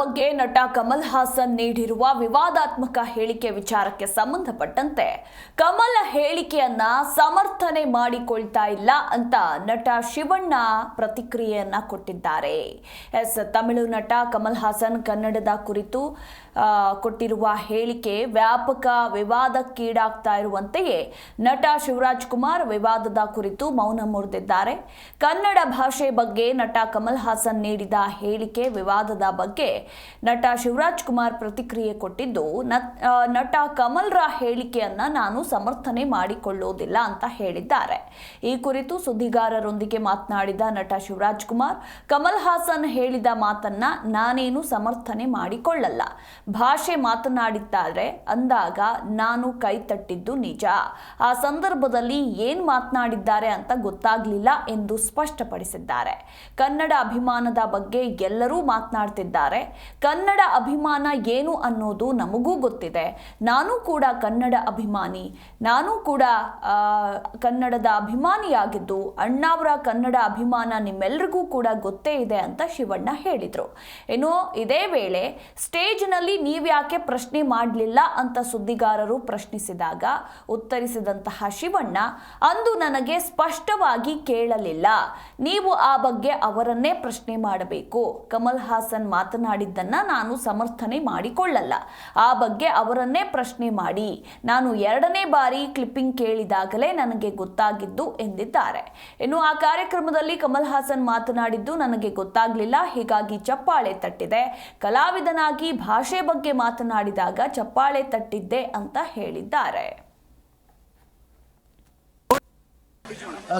ಬಗ್ಗೆ ನಟ ಕಮಲ್ ಹಾಸನ್ ನೀಡಿರುವ ವಿವಾದಾತ್ಮಕ ಹೇಳಿಕೆ ವಿಚಾರಕ್ಕೆ ಸಂಬಂಧಪಟ್ಟಂತೆ ಕಮಲ್ ಹೇಳಿಕೆಯನ್ನ ಸಮರ್ಥನೆ ಮಾಡಿಕೊಳ್ತಾ ಇಲ್ಲ ಅಂತ ನಟ ಶಿವಣ್ಣ ಪ್ರತಿಕ್ರಿಯೆಯನ್ನ ಕೊಟ್ಟಿದ್ದಾರೆ. ಎಸ್, ತಮಿಳು ನಟ ಕಮಲ್ ಹಾಸನ್ ಕನ್ನಡದ ಕುರಿತು ಕೊಟ್ಟಿರುವ ಹೇಳಿಕೆ ವ್ಯಾಪಕ ವಿವಾದಕ್ಕೀಡಾಗ್ತಾ ಇರುವಂತೆಯೇ ನಟ ಶಿವರಾಜ್ ಕುಮಾರ್ ವಿವಾದದ ಕುರಿತು ಮೌನ ಮುರಿದಿದ್ದಾರೆ. ಕನ್ನಡ ಭಾಷೆ ಬಗ್ಗೆ ನಟ ಕಮಲ್ ಹಾಸನ್ ನೀಡಿದ ಹೇಳಿಕೆ ವಿವಾದದ ಬಗ್ಗೆ ನಟ ಶಿವರಾಜ್ ಕುಮಾರ್ ಪ್ರತಿಕ್ರಿಯೆ ಕೊಟ್ಟಿದ್ದು, ನಟ್- ಕಮಲ್ರ ಹೇಳಿಕೆಯನ್ನ ನಾನು ಸಮರ್ಥನೆ ಮಾಡಿಕೊಳ್ಳುವುದಿಲ್ಲ ಅಂತ ಹೇಳಿದ್ದಾರೆ. ಈ ಕುರಿತು ಸುದ್ದಿಗಾರರೊಂದಿಗೆ ಮಾತನಾಡಿದ ನಟ ಶಿವರಾಜ್ ಕುಮಾರ್, ಕಮಲ್ ಹಾಸನ್ ಹೇಳಿದ ಮಾತನ್ನ ನಾನೇನು ಸಮರ್ಥನೆ ಮಾಡಿಕೊಳ್ಳಲ್ಲ. ಭಾಷೆ ಮಾತನಾಡಿದ್ದಾರೆ ಅಂದಾಗ ನಾನು ಕೈ ತಟ್ಟಿದ್ದು ನಿಜ. ಆ ಸಂದರ್ಭದಲ್ಲಿ ಏನ್ ಮಾತನಾಡಿದ್ದಾರೆ ಅಂತ ಗೊತ್ತಾಗ್ಲಿಲ್ಲ ಎಂದು ಸ್ಪಷ್ಟಪಡಿಸಿದ್ದಾರೆ. ಕನ್ನಡ ಅಭಿಮಾನದ ಬಗ್ಗೆ ಎಲ್ಲರೂ ಮಾತನಾಡ್ತಿದ್ದಾರೆ. ಕನ್ನಡ ಅಭಿಮಾನ ಏನು ಅನ್ನೋದು ನಮಗೂ ಗೊತ್ತಿದೆ. ನಾನು ಕೂಡ ಕನ್ನಡ ಅಭಿಮಾನಿ. ನಾನು ಕೂಡ ಕನ್ನಡದ ಅಭಿಮಾನಿಯಾಗಿದ್ದು, ಅಣ್ಣಾವರ ಕನ್ನಡ ಅಭಿಮಾನ ನಿಮ್ಮೆಲ್ರಿಗೂ ಕೂಡ ಗೊತ್ತೇ ಇದೆ ಅಂತ ಶಿವಣ್ಣ ಹೇಳಿದರು. ಇನ್ನು ಇದೇ ವೇಳೆ ಸ್ಟೇಜ್ನಲ್ಲಿ ನೀವ್ಯಾಕೆ ಪ್ರಶ್ನೆ ಮಾಡಲಿಲ್ಲ ಅಂತ ಸುದ್ದಿಗಾರರು ಪ್ರಶ್ನಿಸಿದಾಗ ಉತ್ತರಿಸಿದಂತಹ ಶಿವಣ್ಣ, ಅಂದು ನನಗೆ ಸ್ಪಷ್ಟವಾಗಿ ಕೇಳಲಿಲ್ಲ. ನೀವು ಆ ಬಗ್ಗೆ ಅವರನ್ನೇ ಪ್ರಶ್ನೆ ಮಾಡಬೇಕು. ಕಮಲ್ ಹಾಸನ್ ಮಾತನಾಡಿದ್ದನ್ನ ನಾನು ಸಮರ್ಥನೆ ಮಾಡಿಕೊಳ್ಳಲ್ಲ. ಆ ಬಗ್ಗೆ ಅವರನ್ನೇ ಪ್ರಶ್ನೆ ಮಾಡಿ. ನಾನು ಎರಡನೇ ಬಾರಿ ಕ್ಲಿಪ್ಪಿಂಗ್ ಕೇಳಿದಾಗಲೇ ನನಗೆ ಗೊತ್ತಾಗಿದ್ದು ಎಂದಿದ್ದಾರೆ. ಇನ್ನು ಆ ಕಾರ್ಯಕ್ರಮದಲ್ಲಿ ಕಮಲ್ ಹಾಸನ್ ಮಾತನಾಡಿದ್ದು ನನಗೆ ಗೊತ್ತಾಗಲಿಲ್ಲ. ಹೀಗಾಗಿ ಚಪ್ಪಾಳೆ ತಟ್ಟಿದೆ. ಕಲಾವಿದನಾಗಿ ಭಾಷೆ ಬಗ್ಗೆ ಮಾತನಾಡಿದಾಗ ಚಪ್ಪಾಳೆ ತಟ್ಟಿದ್ದೆ ಅಂತ ಹೇಳಿದ್ದಾರೆ.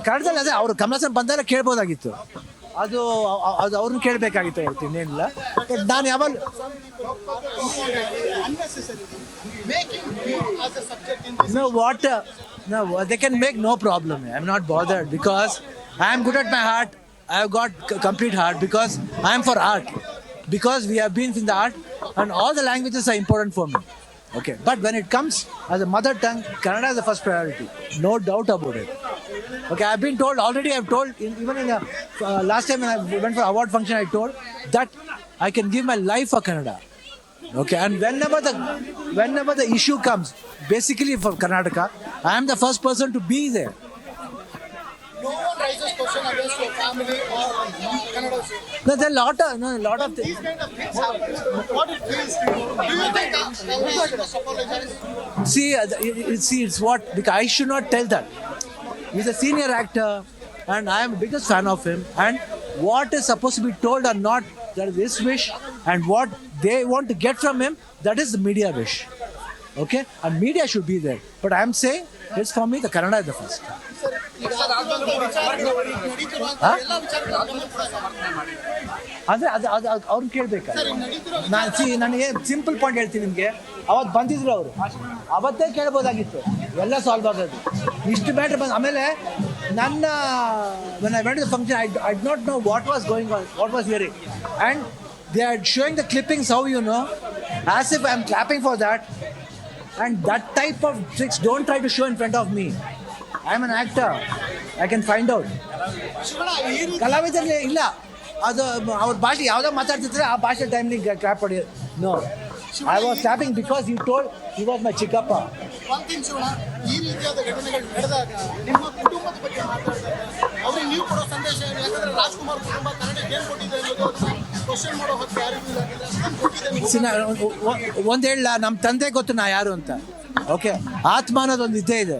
ಕನ್ನಡದಲ್ಲಿ ಅದೇ, ಅವರು ಕಮಲಾಸನ್ ಬಂದಾಗ ಕೇಳ್ಬೋದಾಗಿತ್ತು. ಅದು ಅದು ಅವ್ರನ್ನ ಕೇಳಬೇಕಾಗಿತ್ತು ಹೇಳ್ತೀನಿ, ಏನಿಲ್ಲ. ನಾನು ಯಾವಾಗ no what no they can make no problem I am not bothered because I am good at my heart I have got complete heart because I am for art because we have been in the art and all the languages are important for me Okay, but when it comes as a mother tongue, Kannada is the first priority. No doubt about it. Okay, I've been told already. I've told in, even in a, uh, last time when I went for award function, I told that I can give my life for Kannada. Okay, and whenever the whenever the issue comes, basically for Karnataka, I am the first person to be there. No question against your family or Kannada. No, there are lot of no, a lot of things. These kind of things happen. What it feels to you? Do you think must apologize? See, uh, the- it, it, see, it's what because I should not tell that. He's a senior actor, and I am biggest fan of him. And what is supposed to be told or not, that is his wish, and what they want to get from him, that is the media wish. Okay, and media should be there. But I am saying, it's for me, the Kannada is the first. ಈಗ ಅಂದ್ರೆ ಅದು ಅದು ಅವ್ರು ಅವ್ರನ್ನ ಕೇಳ್ಬೇಕಾ ನಾನು C ನನಗೆ simple point ಹೇಳ್ತೀನಿ ನಿಮಗೆ. ಅವತ್ತು ಬಂದಿದ್ರು ಅವರು. ಅವತ್ತೇ ಕೇಳ್ಬೋದಾಗಿತ್ತು. ಎಲ್ಲ ಸಾಲ್ವ್ ಆಗೋದು ಇಷ್ಟು ಮ್ಯಾಟ್ರ್ ಬಂದು ಆಮೇಲೆ ನನ್ನ when I went the function I I not know what was going on what was hearing and they are showing the clippings how you know as if I am clapping for that and that type of tricks don't try to show in front of me I am an actor I can find out ಕಲಾವಿದರಲ್ಲಿ ಇಲ್ಲ. ಅದು ಅವ್ರ ಭಾಷೆ ಯಾವುದೋ ಮಾತಾಡ್ತಿದ್ರೆ ಆ ಭಾಷೆ timely clap ಹೊಡಿ no I was clapping because you told you was my ಚಿಕ್ಕಪ್ಪ ಒಂದ್ ಥಿಂಗ್ ಶಿವಣ್ಣ ಈ ರೀತಿಯಾದ ಘಟನೆಗಳು ನಡೆದಾಗ ನಿಮ್ಮ ಕುಟುಂಬದ ಬಗ್ಗೆ ಮಾತಾಡಿದಾಗ ಅವ್ರಿಗೆ ನೀವು ಕೊಡೋ ಸಂದೇಶ ಏನು? ಯಾಕಂದ್ರೆ ರಾಜ್ಕುಮಾರ್ ಕುಟುಂಬ ಕನ್ನಡಕ್ಕೆ ಏನ್ ಕೊಟ್ಟಿದೆ ಅನ್ನೋದು ಕ್ವಶನ್ ಮಾಡೋ ಹೊತ್ತು ಯಾರಿಗೂ ಇಲ್ಲ ಅಷ್ಟೊಂದು ಕೊಟ್ಟಿದೆ ನೀವು. ಒಂದು ಹೇಳ ನಮ್ಮ ತಂದೆ ಗೊತ್ತು ನಾ ಯಾರು ಅಂತ. ಓಕೆ ಆತ್ಮ ಅನ್ನೋದೊಂದು ಇದ್ದೇ ಇದೆ.